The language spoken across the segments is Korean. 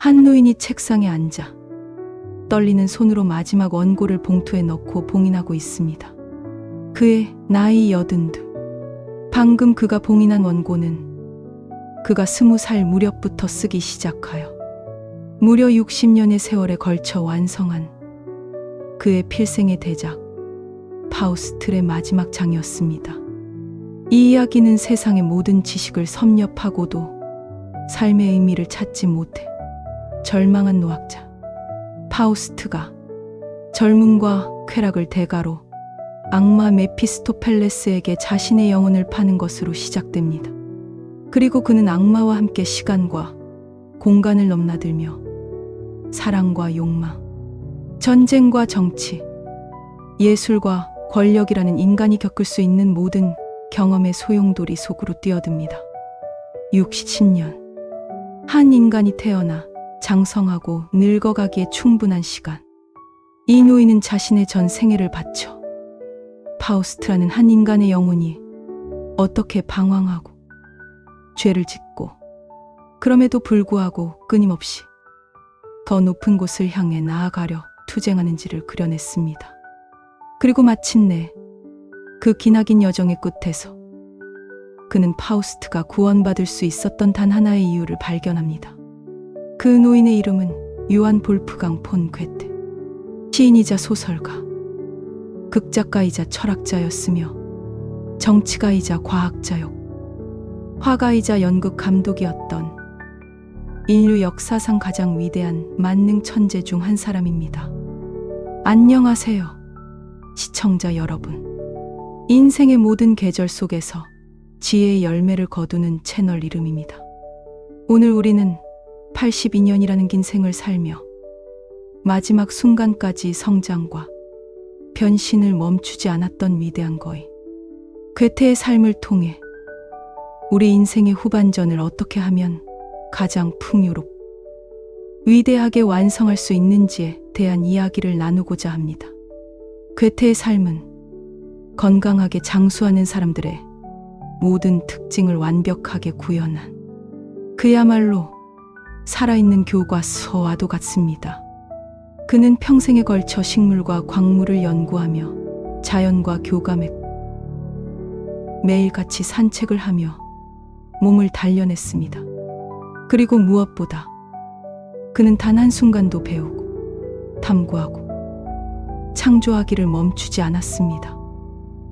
한 노인이 책상에 앉아 떨리는 손으로 마지막 원고를 봉투에 넣고 봉인하고 있습니다. 그의 나이 여든 두. 방금 그가 봉인한 원고는 그가 스무 살 무렵부터 쓰기 시작하여 무려 60년의 세월에 걸쳐 완성한 그의 필생의 대작 파우스틀의 마지막 장이었습니다. 이 이야기는 세상의 모든 지식을 섭렵하고도 삶의 의미를 찾지 못해 절망한 노학자 파우스트가 젊음과 쾌락을 대가로 악마 메피스토펠레스에게 자신의 영혼을 파는 것으로 시작됩니다. 그리고 그는 악마와 함께 시간과 공간을 넘나들며 사랑과 욕망, 전쟁과 정치, 예술과 권력이라는 인간이 겪을 수 있는 모든 경험의 소용돌이 속으로 뛰어듭니다. 60년. 한 인간이 태어나 장성하고 늙어가기에 충분한 시간. 이 노인은 자신의 전 생애를 바쳐 파우스트라는 한 인간의 영혼이 어떻게 방황하고 죄를 짓고 그럼에도 불구하고 끊임없이 더 높은 곳을 향해 나아가려 투쟁하는지를 그려냈습니다. 그리고 마침내 그 기나긴 여정의 끝에서 그는 파우스트가 구원받을 수 있었던 단 하나의 이유를 발견합니다. 그 노인의 이름은 요한 볼프강 폰 괴테. 시인이자 소설가, 극작가이자 철학자였으며 정치가이자 과학자였고 화가이자 연극 감독이었던 인류 역사상 가장 위대한 만능 천재 중 한 사람입니다. 안녕하세요. 시청자 여러분. 인생의 모든 계절 속에서 지혜의 열매를 거두는 채널 이름입니다. 오늘 우리는 82년이라는 긴 생을 살며 마지막 순간까지 성장과 변신을 멈추지 않았던 위대한 거인 괴테의 삶을 통해 우리 인생의 후반전을 어떻게 하면 가장 풍요롭고 위대하게 완성할 수 있는지에 대한 이야기를 나누고자 합니다. 괴테의 삶은 건강하게 장수하는 사람들의 모든 특징을 완벽하게 구현한 그야말로 살아있는 교과서와도 같습니다. 그는 평생에 걸쳐 식물과 광물을 연구하며 자연과 교감했고 매일같이 산책을 하며 몸을 단련했습니다. 그리고 무엇보다 그는 단 한순간도 배우고 탐구하고 창조하기를 멈추지 않았습니다.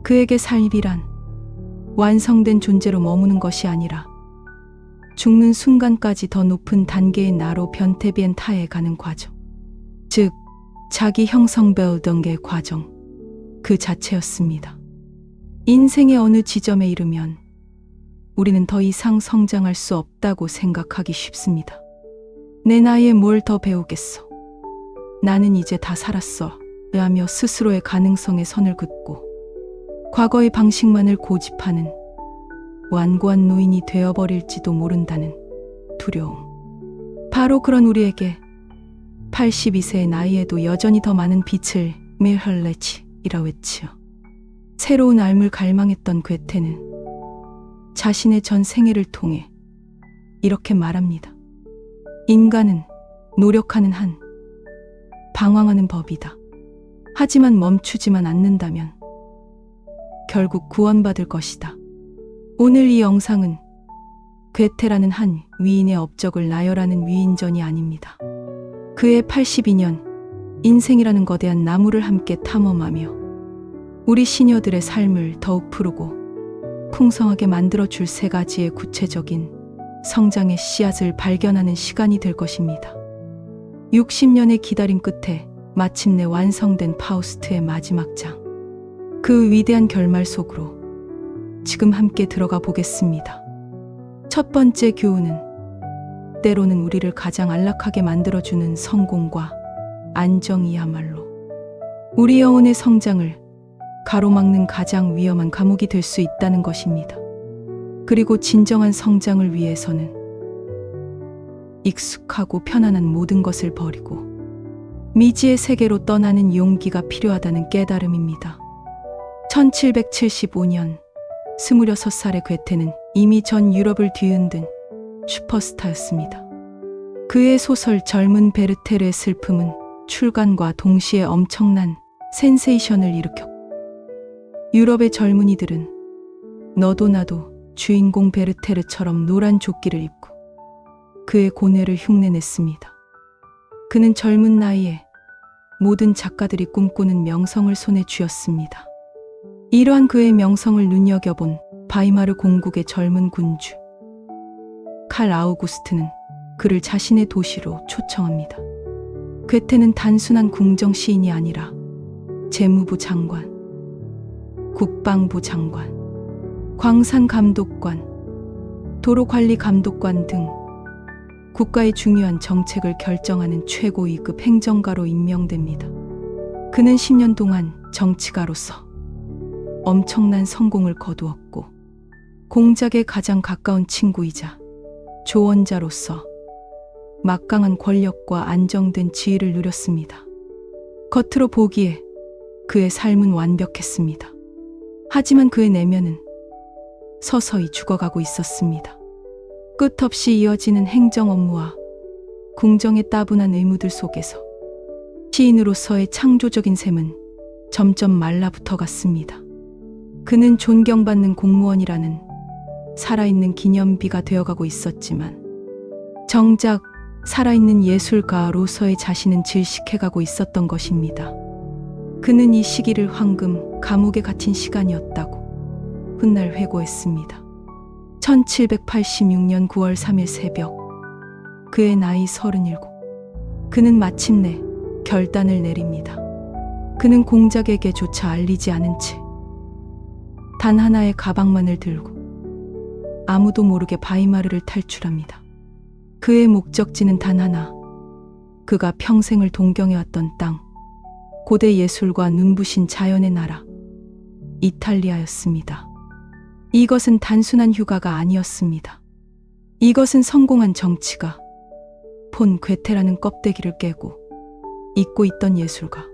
그에게 삶이란 완성된 존재로 머무는 것이 아니라 죽는 순간까지 더 높은 단계의 나로 변태비엔 타해 가는 과정. 즉, 자기 형성 배우던의 과정. 그 자체였습니다. 인생의 어느 지점에 이르면 우리는 더 이상 성장할 수 없다고 생각하기 쉽습니다. 내 나이에 뭘 더 배우겠어. 나는 이제 다 살았어. 라며 스스로의 가능성에 선을 긋고 과거의 방식만을 고집하는 완고한 노인이 되어버릴지도 모른다는 두려움. 바로 그런 우리에게 82세의 나이에도 여전히 더 많은 빛을 밀헐레치이라 외치어 새로운 삶을 갈망했던 괴테는 자신의 전 생애를 통해 이렇게 말합니다. 인간은 노력하는 한 방황하는 법이다. 하지만 멈추지만 않는다면 결국 구원받을 것이다. 오늘 이 영상은 괴테라는 한 위인의 업적을 나열하는 위인전이 아닙니다. 그의 82년 인생이라는 거대한 나무를 함께 탐험하며 우리 시녀들의 삶을 더욱 푸르고 풍성하게 만들어 줄 세 가지의 구체적인 성장의 씨앗을 발견하는 시간이 될 것입니다. 60년의 기다림 끝에 마침내 완성된 파우스트의 마지막 장. 그 위대한 결말 속으로 지금 함께 들어가 보겠습니다. 첫 번째 교훈은 때로는 우리를 가장 안락하게 만들어주는 성공과 안정이야말로 우리 영혼의 성장을 가로막는 가장 위험한 감옥이 될 수 있다는 것입니다. 그리고 진정한 성장을 위해서는 익숙하고 편안한 모든 것을 버리고 미지의 세계로 떠나는 용기가 필요하다는 깨달음입니다. 1775년 26살의 괴테는 이미 전 유럽을 뒤흔든 슈퍼스타였습니다. 그의 소설 젊은 베르테르의 슬픔은 출간과 동시에 엄청난 센세이션을 일으켰고 유럽의 젊은이들은 너도 나도 주인공 베르테르처럼 노란 조끼를 입고 그의 고뇌를 흉내냈습니다. 그는 젊은 나이에 모든 작가들이 꿈꾸는 명성을 손에 쥐었습니다. 이러한 그의 명성을 눈여겨본 바이마르 공국의 젊은 군주 칼 아우구스트는 그를 자신의 도시로 초청합니다. 괴테는 단순한 궁정 시인이 아니라 재무부 장관, 국방부 장관, 광산 감독관, 도로 관리 감독관 등 국가의 중요한 정책을 결정하는 최고 2급 행정가로 임명됩니다. 그는 10년 동안 정치가로서 엄청난 성공을 거두었고 공작의 가장 가까운 친구이자 조언자로서 막강한 권력과 안정된 지위를 누렸습니다. 겉으로 보기에 그의 삶은 완벽했습니다. 하지만 그의 내면은 서서히 죽어가고 있었습니다. 끝없이 이어지는 행정 업무와 궁정의 따분한 의무들 속에서 시인으로서의 창조적인 셈은 점점 말라붙어 갔습니다. 그는 존경받는 공무원이라는 살아있는 기념비가 되어가고 있었지만 정작 살아있는 예술가로서의 자신은 질식해가고 있었던 것입니다. 그는 이 시기를 황금 감옥에 갇힌 시간이었다고 훗날 회고했습니다. 1786년 9월 3일 새벽 그의 나이 37 그는 마침내 결단을 내립니다. 그는 공작에게조차 알리지 않은 채 단 하나의 가방만을 들고 아무도 모르게 바이마르를 탈출합니다. 그의 목적지는 단 하나. 그가 평생을 동경해왔던 땅. 고대 예술과 눈부신 자연의 나라. 이탈리아였습니다. 이것은 단순한 휴가가 아니었습니다. 이것은 성공한 정치가 폰 괴테라는 껍데기를 깨고 잊고 있던 예술가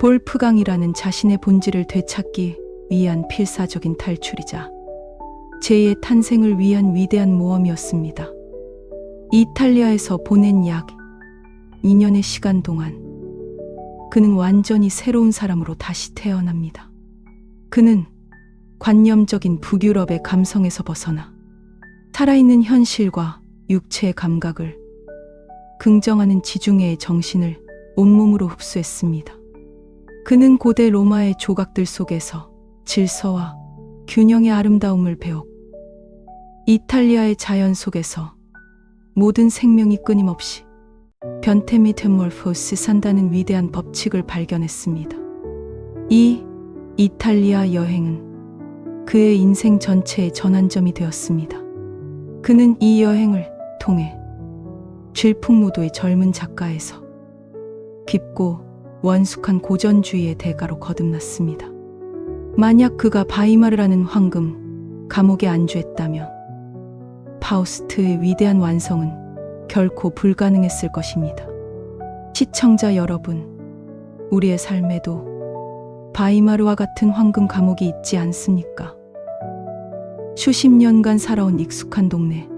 볼프강이라는 자신의 본질을 되찾기 위한 필사적인 탈출이자 제2의 탄생을 위한 위대한 모험이었습니다. 이탈리아에서 보낸 약 2년의 시간 동안 그는 완전히 새로운 사람으로 다시 태어납니다. 그는 관념적인 북유럽의 감성에서 벗어나 살아있는 현실과 육체의 감각을 긍정하는 지중해의 정신을 온몸으로 흡수했습니다. 그는 고대 로마의 조각들 속에서 질서와 균형의 아름다움을 배웠고 이탈리아의 자연 속에서 모든 생명이 끊임없이 변태 및 헤몰포스 산다는 위대한 법칙을 발견했습니다. 이 이탈리아 여행은 그의 인생 전체의 전환점이 되었습니다. 그는 이 여행을 통해 질풍노도의 젊은 작가에서 깊고 원숙한 고전주의의 대가로 거듭났습니다. 만약 그가 바이마르라는 황금 감옥에 안주했다면 파우스트의 위대한 완성은 결코 불가능했을 것입니다. 시청자 여러분, 우리의 삶에도 바이마르와 같은 황금 감옥이 있지 않습니까? 수십 년간 살아온 익숙한 동네,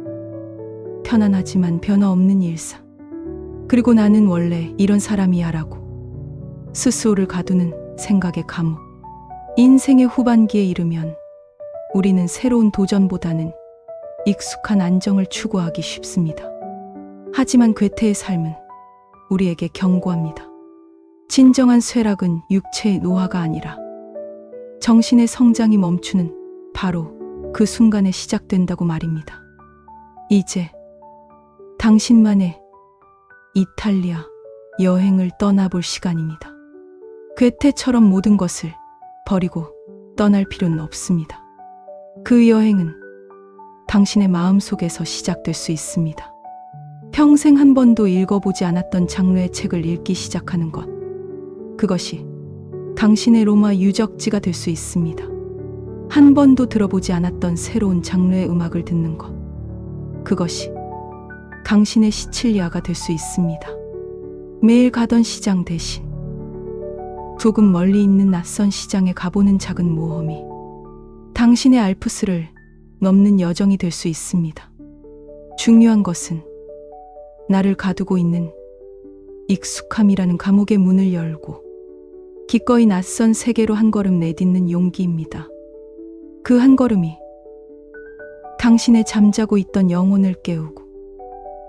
편안하지만 변화 없는 일상. 그리고 나는 원래 이런 사람이야라고 스스로를 가두는 생각의 감옥. 인생의 후반기에 이르면 우리는 새로운 도전보다는 익숙한 안정을 추구하기 쉽습니다. 하지만 괴테의 삶은 우리에게 경고합니다. 진정한 쇠락은 육체의 노화가 아니라 정신의 성장이 멈추는 바로 그 순간에 시작된다고 말입니다. 이제 당신만의 이탈리아 여행을 떠나볼 시간입니다. 괴테처럼 모든 것을 버리고 떠날 필요는 없습니다. 그 여행은 당신의 마음 속에서 시작될 수 있습니다. 평생 한 번도 읽어보지 않았던 장르의 책을 읽기 시작하는 것. 그것이 당신의 로마 유적지가 될 수 있습니다. 한 번도 들어보지 않았던 새로운 장르의 음악을 듣는 것. 그것이 당신의 시칠리아가 될 수 있습니다. 매일 가던 시장 대신 조금 멀리 있는 낯선 시장에 가보는 작은 모험이 당신의 알프스를 넘는 여정이 될 수 있습니다. 중요한 것은 나를 가두고 있는 익숙함이라는 감옥의 문을 열고 기꺼이 낯선 세계로 한 걸음 내딛는 용기입니다. 그 한 걸음이 당신의 잠자고 있던 영혼을 깨우고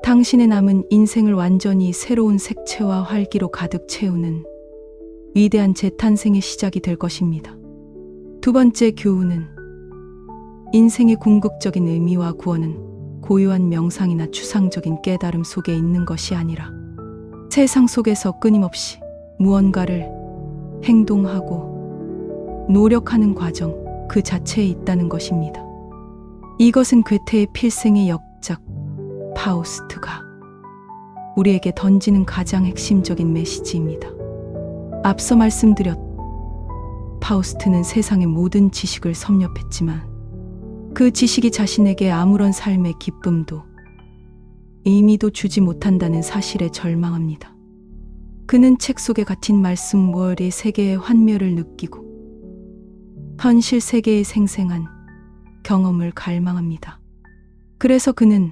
당신의 남은 인생을 완전히 새로운 색채와 활기로 가득 채우는 위대한 재탄생의 시작이 될 것입니다. 두 번째 교훈은 인생의 궁극적인 의미와 구원은 고요한 명상이나 추상적인 깨달음 속에 있는 것이 아니라 세상 속에서 끊임없이 무언가를 행동하고 노력하는 과정 그 자체에 있다는 것입니다. 이것은 괴테의 필생의 역작 파우스트가 우리에게 던지는 가장 핵심적인 메시지입니다. 앞서 말씀드렸 파우스트는 세상의 모든 지식을 섭렵했지만 그 지식이 자신에게 아무런 삶의 기쁨도 의미도 주지 못한다는 사실에 절망합니다. 그는 책 속에 갇힌 말씀 월의 세계의 환멸을 느끼고 현실 세계의 생생한 경험을 갈망합니다. 그래서 그는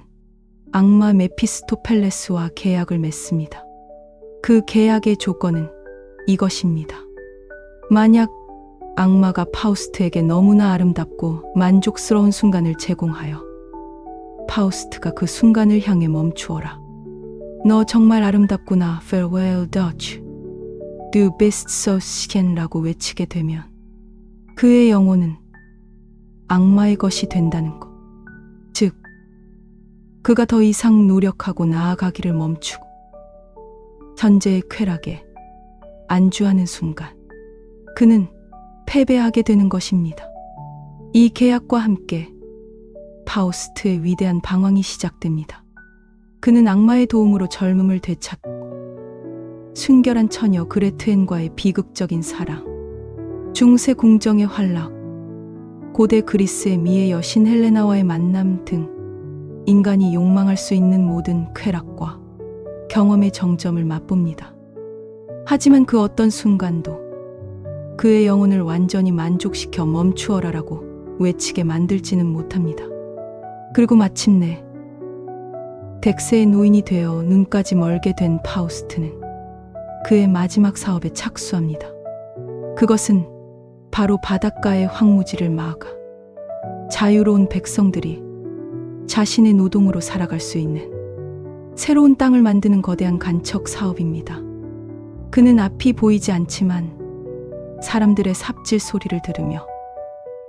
악마 메피스토펠레스와 계약을 맺습니다. 그 계약의 조건은 이것입니다. 만약 악마가 파우스트에게 너무나 아름답고 만족스러운 순간을 제공하여 파우스트가 그 순간을 향해 멈추어라. 너 정말 아름답구나. Farewell Dutch. Du bist so schön라고 외치게 되면 그의 영혼은 악마의 것이 된다는 것. 즉, 그가 더 이상 노력하고 나아가기를 멈추고 현재의 쾌락에 안주하는 순간 그는 패배하게 되는 것입니다. 이 계약과 함께 파우스트의 위대한 방황이 시작됩니다. 그는 악마의 도움으로 젊음을 되찾고 순결한 처녀 그레트엔과의 비극적인 사랑, 중세 궁정의 활락, 고대 그리스의 미의 여신 헬레나와의 만남 등 인간이 욕망할 수 있는 모든 쾌락과 경험의 정점을 맛봅니다. 하지만 그 어떤 순간도 그의 영혼을 완전히 만족시켜 멈추어라라고 외치게 만들지는 못합니다. 그리고 마침내 덱스의 노인이 되어 눈까지 멀게 된 파우스트는 그의 마지막 사업에 착수합니다. 그것은 바로 바닷가의 황무지를 막아 자유로운 백성들이 자신의 노동으로 살아갈 수 있는 새로운 땅을 만드는 거대한 간척 사업입니다. 그는 앞이 보이지 않지만 사람들의 삽질 소리를 들으며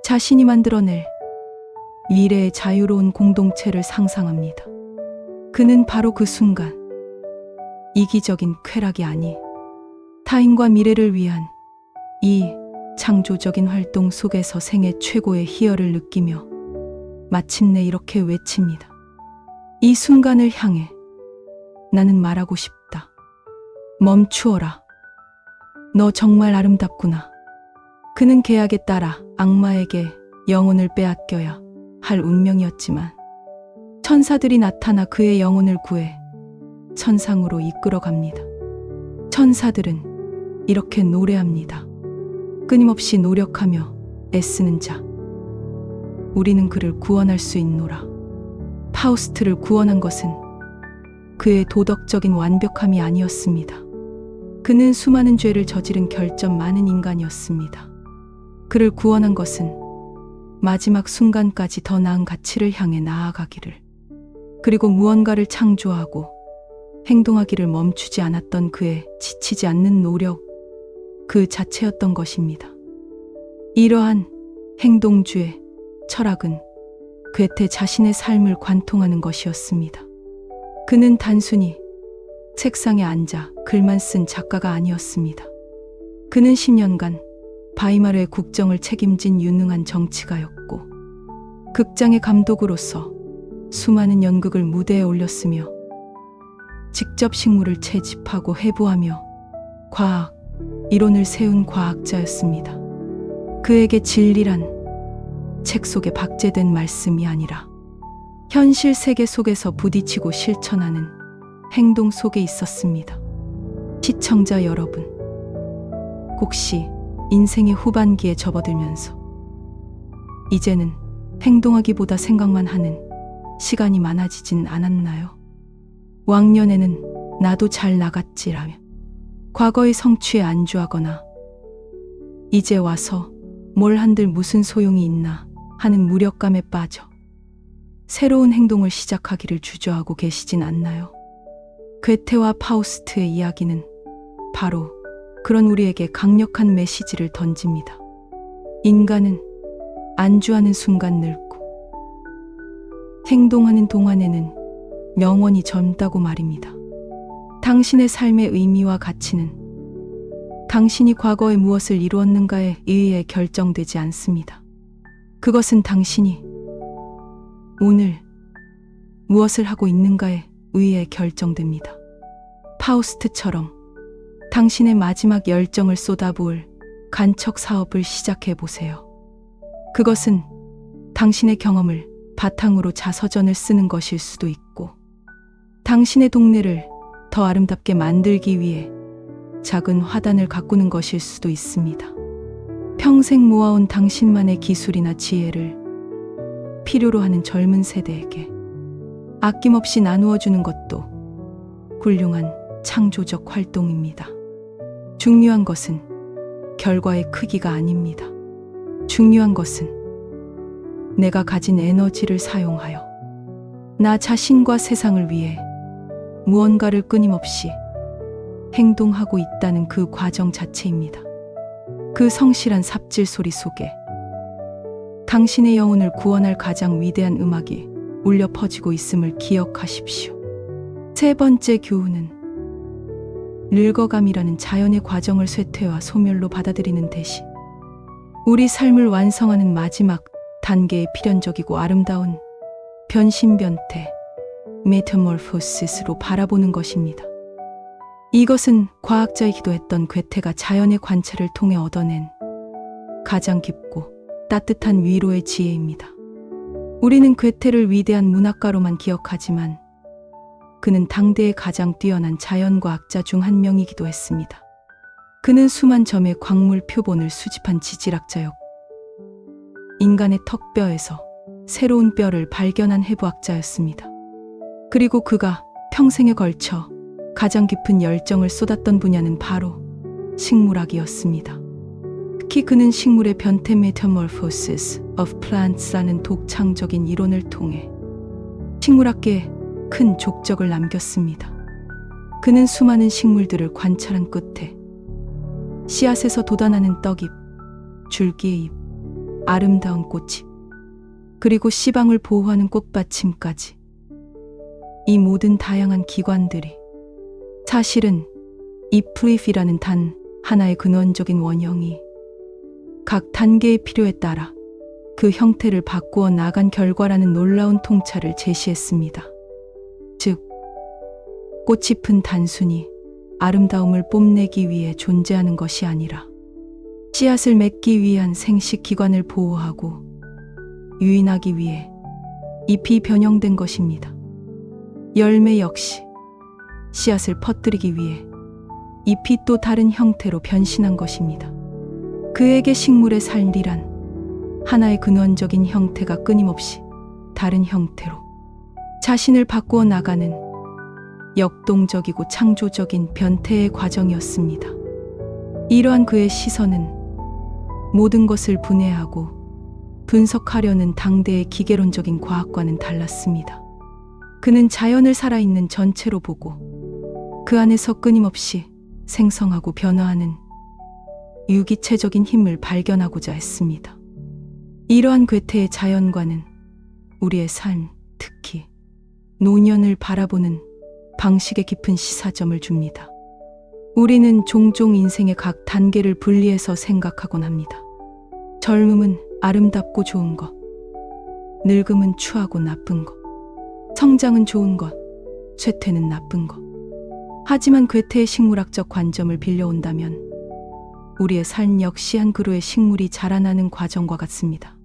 자신이 만들어낼 미래의 자유로운 공동체를 상상합니다. 그는 바로 그 순간 이기적인 쾌락이 아니 타인과 미래를 위한 이 창조적인 활동 속에서 생애 최고의 희열을 느끼며 마침내 이렇게 외칩니다. 이 순간을 향해 나는 말하고 싶다. 멈추어라. 너 정말 아름답구나. 그는 계약에 따라 악마에게 영혼을 빼앗겨야 할 운명이었지만 천사들이 나타나 그의 영혼을 구해 천상으로 이끌어 갑니다. 천사들은 이렇게 노래합니다. 끊임없이 노력하며 애쓰는 자. 우리는 그를 구원할 수 있노라. 파우스트를 구원한 것은 그의 도덕적인 완벽함이 아니었습니다. 그는 수많은 죄를 저지른 결점 많은 인간이었습니다. 그를 구원한 것은 마지막 순간까지 더 나은 가치를 향해 나아가기를, 그리고 무언가를 창조하고 행동하기를 멈추지 않았던 그의 지치지 않는 노력, 그 자체였던 것입니다. 이러한 행동주의 철학은 괴테 자신의 삶을 관통하는 것이었습니다. 그는 단순히 책상에 앉아 글만 쓴 작가가 아니었습니다. 그는 10년간 바이마르의 국정을 책임진 유능한 정치가였고 극장의 감독으로서 수많은 연극을 무대에 올렸으며 직접 식물을 채집하고 해부하며 과학, 이론을 세운 과학자였습니다. 그에게 진리란 책 속에 박제된 말씀이 아니라 현실 세계 속에서 부딪히고 실천하는 행동 속에 있었습니다. 시청자 여러분, 혹시 인생의 후반기에 접어들면서 이제는 행동하기보다 생각만 하는 시간이 많아지진 않았나요? 왕년에는 나도 잘 나갔지라며 과거의 성취에 안주하거나 이제 와서 뭘 한들 무슨 소용이 있나 하는 무력감에 빠져 새로운 행동을 시작하기를 주저하고 계시진 않나요? 괴테와 파우스트의 이야기는 바로 그런 우리에게 강력한 메시지를 던집니다. 인간은 안주하는 순간 늙고 행동하는 동안에는 영원히 젊다고 말입니다. 당신의 삶의 의미와 가치는 당신이 과거에 무엇을 이루었는가에 의해 결정되지 않습니다. 그것은 당신이 오늘 무엇을 하고 있는가에 의해 결정됩니다. 파우스트처럼 당신의 마지막 열정을 쏟아부을 간척 사업을 시작해 보세요. 그것은 당신의 경험을 바탕으로 자서전을 쓰는 것일 수도 있고, 당신의 동네를 더 아름답게 만들기 위해 작은 화단을 가꾸는 것일 수도 있습니다. 평생 모아온 당신만의 기술이나 지혜를 필요로 하는 젊은 세대에게 아낌없이 나누어 주는 것도 훌륭한 창조적 활동입니다. 중요한 것은 결과의 크기가 아닙니다. 중요한 것은 내가 가진 에너지를 사용하여 나 자신과 세상을 위해 무언가를 끊임없이 행동하고 있다는 그 과정 자체입니다. 그 성실한 삽질 소리 속에 당신의 영혼을 구원할 가장 위대한 음악이 울려 퍼지고 있음을 기억하십시오. 세 번째 교훈은 늙어감이라는 자연의 과정을 쇠퇴와 소멸로 받아들이는 대신 우리 삶을 완성하는 마지막 단계의 필연적이고 아름다운 변신변태 메타몰포시스로 바라보는 것입니다. 이것은 과학자이기도 했던 괴테가 자연의 관찰을 통해 얻어낸 가장 깊고 따뜻한 위로의 지혜입니다. 우리는 괴테를 위대한 문학가로만 기억하지만 그는 당대의 가장 뛰어난 자연과학자 중 한 명이기도 했습니다. 그는 수만 점의 광물 표본을 수집한 지질학자였고 인간의 턱뼈에서 새로운 뼈를 발견한 해부학자였습니다. 그리고 그가 평생에 걸쳐 가장 깊은 열정을 쏟았던 분야는 바로 식물학이었습니다. 특히 그는 식물의 변태 메타몰포시스 of plants라는 독창적인 이론을 통해 식물학계에 큰 족적을 남겼습니다. 그는 수많은 식물들을 관찰한 끝에 씨앗에서 돋아나는 떡잎, 줄기의 잎, 아름다운 꽃잎, 그리고 씨방을 보호하는 꽃받침까지 이 모든 다양한 기관들이 사실은 이 프리피라는 단 하나의 근원적인 원형이 각 단계의 필요에 따라 그 형태를 바꾸어 나간 결과라는 놀라운 통찰을 제시했습니다. 즉, 꽃잎은 단순히 아름다움을 뽐내기 위해 존재하는 것이 아니라 씨앗을 맺기 위한 생식 기관을 보호하고 유인하기 위해 잎이 변형된 것입니다. 열매 역시 씨앗을 퍼뜨리기 위해 잎이 또 다른 형태로 변신한 것입니다. 그에게 식물의 삶이란 하나의 근원적인 형태가 끊임없이 다른 형태로 자신을 바꾸어 나가는 역동적이고 창조적인 변태의 과정이었습니다. 이러한 그의 시선은 모든 것을 분해하고 분석하려는 당대의 기계론적인 과학과는 달랐습니다. 그는 자연을 살아있는 전체로 보고 그 안에서 끊임없이 생성하고 변화하는 유기체적인 힘을 발견하고자 했습니다. 이러한 괴테의 자연과는 우리의 삶, 특히 노년을 바라보는 방식에 깊은 시사점을 줍니다. 우리는 종종 인생의 각 단계를 분리해서 생각하곤 합니다. 젊음은 아름답고 좋은 것, 늙음은 추하고 나쁜 것, 성장은 좋은 것, 쇠퇴는 나쁜 것. 하지만 괴테의 식물학적 관점을 빌려온다면 우리의 삶 역시 한 그루의 식물이 자라나는 과정과 같습니다.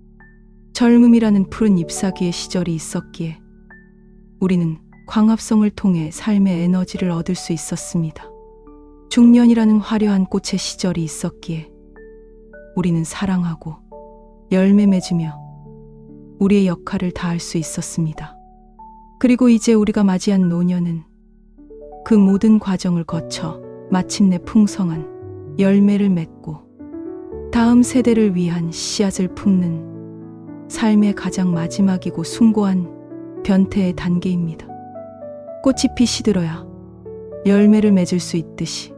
젊음이라는 푸른 잎사귀의 시절이 있었기에 우리는 광합성을 통해 삶의 에너지를 얻을 수 있었습니다. 중년이라는 화려한 꽃의 시절이 있었기에 우리는 사랑하고 열매 맺으며 우리의 역할을 다할 수 있었습니다. 그리고 이제 우리가 맞이한 노년은 그 모든 과정을 거쳐 마침내 풍성한 열매를 맺고 다음 세대를 위한 씨앗을 품는 삶의 가장 마지막이고 숭고한 변태의 단계입니다. 꽃이 피 시들어야 열매를 맺을 수 있듯이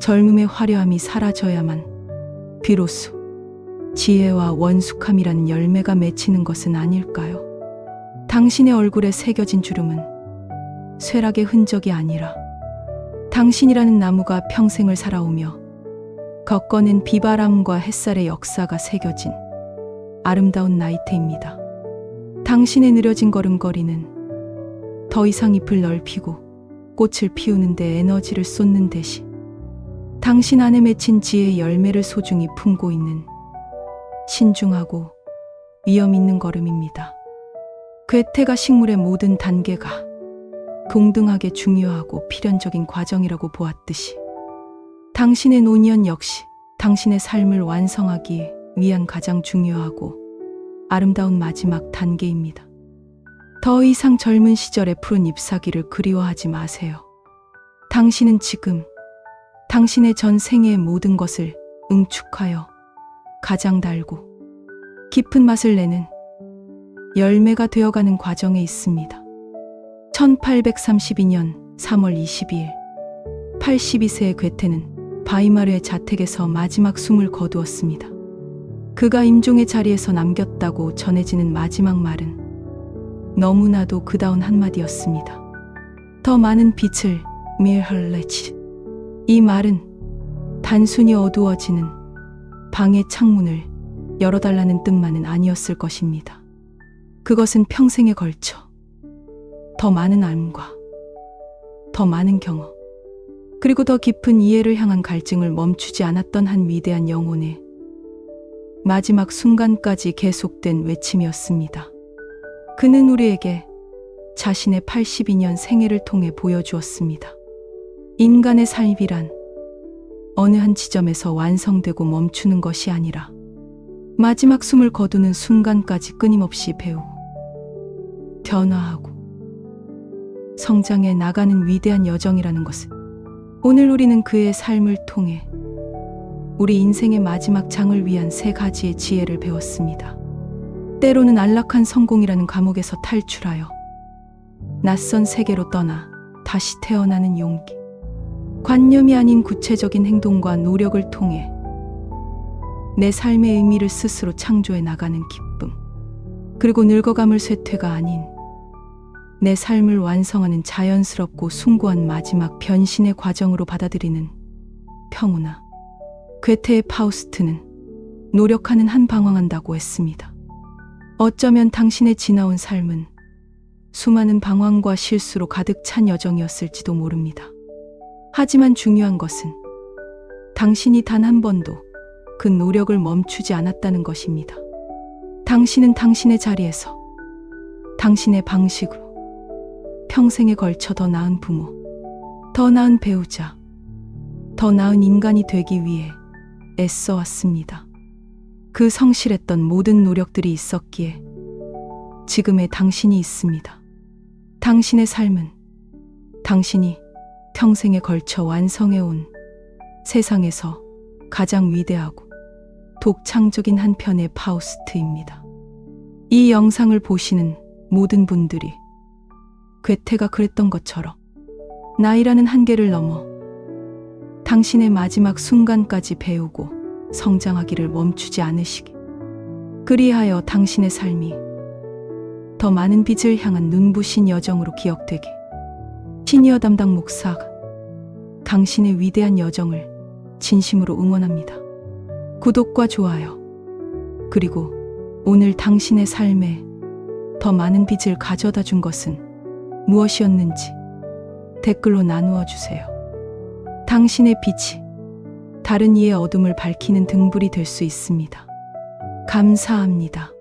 젊음의 화려함이 사라져야만 비로소 지혜와 원숙함이라는 열매가 맺히는 것은 아닐까요? 당신의 얼굴에 새겨진 주름은 쇠락의 흔적이 아니라 당신이라는 나무가 평생을 살아오며 겪어낸 비바람과 햇살의 역사가 새겨진 아름다운 나이테입니다. 당신의 느려진 걸음걸이는 더 이상 잎을 넓히고 꽃을 피우는데 에너지를 쏟는 대신 당신 안에 맺힌 지혜의 열매를 소중히 품고 있는 신중하고 위험 있는 걸음입니다. 괴테가 식물의 모든 단계가 동등하게 중요하고 필연적인 과정이라고 보았듯이 당신의 노년 역시 당신의 삶을 완성하기 위한 가장 중요하고 아름다운 마지막 단계입니다. 더 이상 젊은 시절의 푸른 잎사귀를 그리워하지 마세요. 당신은 지금 당신의 전 생애의 모든 것을 응축하여 가장 달고 깊은 맛을 내는 열매가 되어가는 과정에 있습니다. 1832년 3월 22일 82세의 괴테는 바이마르의 자택에서 마지막 숨을 거두었습니다. 그가 임종의 자리에서 남겼다고 전해지는 마지막 말은 너무나도 그다운 한마디였습니다. 더 많은 빛을 밀헐레치 이 말은 단순히 어두워지는 방의 창문을 열어달라는 뜻만은 아니었을 것입니다. 그것은 평생에 걸쳐 더 많은 삶과 더 많은 경험, 그리고 더 깊은 이해를 향한 갈증을 멈추지 않았던 한 위대한 영혼의 마지막 순간까지 계속된 외침이었습니다. 그는 우리에게 자신의 82년 생애를 통해 보여주었습니다. 인간의 삶이란 어느 한 지점에서 완성되고 멈추는 것이 아니라 마지막 숨을 거두는 순간까지 끊임없이 배우고 변화하고 성장해 나가는 위대한 여정이라는 것을 오늘 우리는 그의 삶을 통해 우리 인생의 마지막 장을 위한 세 가지의 지혜를 배웠습니다. 때로는 안락한 성공이라는 감옥에서 탈출하여 낯선 세계로 떠나 다시 태어나는 용기. 관념이 아닌 구체적인 행동과 노력을 통해 내 삶의 의미를 스스로 창조해 나가는 기쁨. 그리고 늙어감을 쇠퇴가 아닌 내 삶을 완성하는 자연스럽고 숭고한 마지막 변신의 과정으로 받아들이는 평온화. 괴테의 파우스트는 노력하는 한 방황한다고 했습니다. 어쩌면 당신의 지나온 삶은 수많은 방황과 실수로 가득 찬 여정이었을지도 모릅니다. 하지만 중요한 것은 당신이 단 한 번도 그 노력을 멈추지 않았다는 것입니다. 당신은 당신의 자리에서 당신의 방식으로 평생에 걸쳐 더 나은 부모, 더 나은 배우자, 더 나은 인간이 되기 위해 애써 왔습니다. 그 성실했던 모든 노력들이 있었기에 지금의 당신이 있습니다. 당신의 삶은 당신이 평생에 걸쳐 완성해온 세상에서 가장 위대하고 독창적인 한 편의 파우스트입니다. 이 영상을 보시는 모든 분들이 괴테가 그랬던 것처럼 나이라는 한계를 넘어 당신의 마지막 순간까지 배우고 성장하기를 멈추지 않으시기. 그리하여 당신의 삶이 더 많은 빛을 향한 눈부신 여정으로 기억되기. 시니어 담당 목사가 당신의 위대한 여정을 진심으로 응원합니다. 구독과 좋아요. 그리고 오늘 당신의 삶에 더 많은 빛을 가져다 준 것은 무엇이었는지 댓글로 나누어 주세요. 당신의 빛이 다른 이의 어둠을 밝히는 등불이 될 수 있습니다. 감사합니다.